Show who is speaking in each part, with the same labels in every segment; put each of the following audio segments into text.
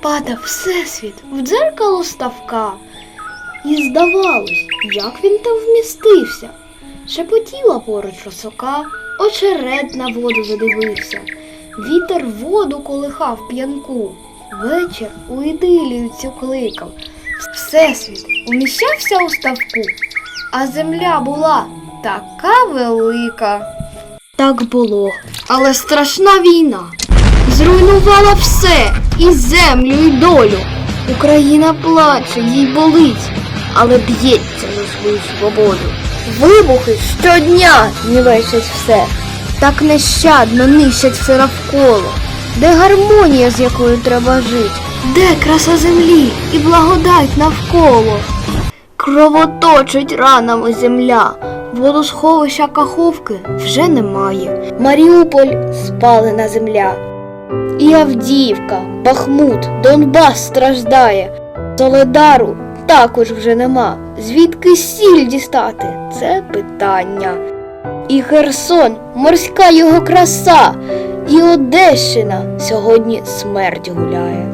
Speaker 1: падав всесвіт в дзеркало ставка. І здавалось, як він там вмістився. Шепотіла поруч росока, очерет на воду задивився. Вітер воду колихав п'янку. Вечір у ідилію цю кликав. Всесвіт уміщався у ставку, а земля була така велика. Так було, але страшна війна зруйнувала все і землю, і долю. Україна плаче, їй болить, але б'ється за свою свободу. Вибухи щодня нівечать все, так нещадно нищать все навколо. Де гармонія, з якою треба жити? Де краса землі і благодать навколо? Кровоточить ранами земля, водосховища Каховки вже немає. Маріуполь спалена земля. І Авдіївка, Бахмут, Донбас страждає. Соледару також вже нема. Звідки сіль дістати? Це питання. І Херсон, морська його краса, і Одещина сьогодні смерть гуляє.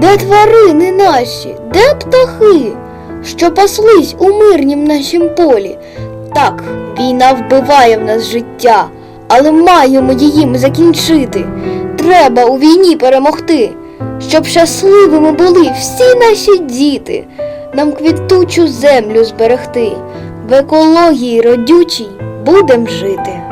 Speaker 1: Де тварини наші, де птахи, що паслись у мирнім нашім полі? Так, війна вбиває в нас життя, але маємо її ми закінчити. Треба у війні перемогти, щоб щасливими були всі наші діти, нам квітучу землю зберегти, в екології родючій будем жити.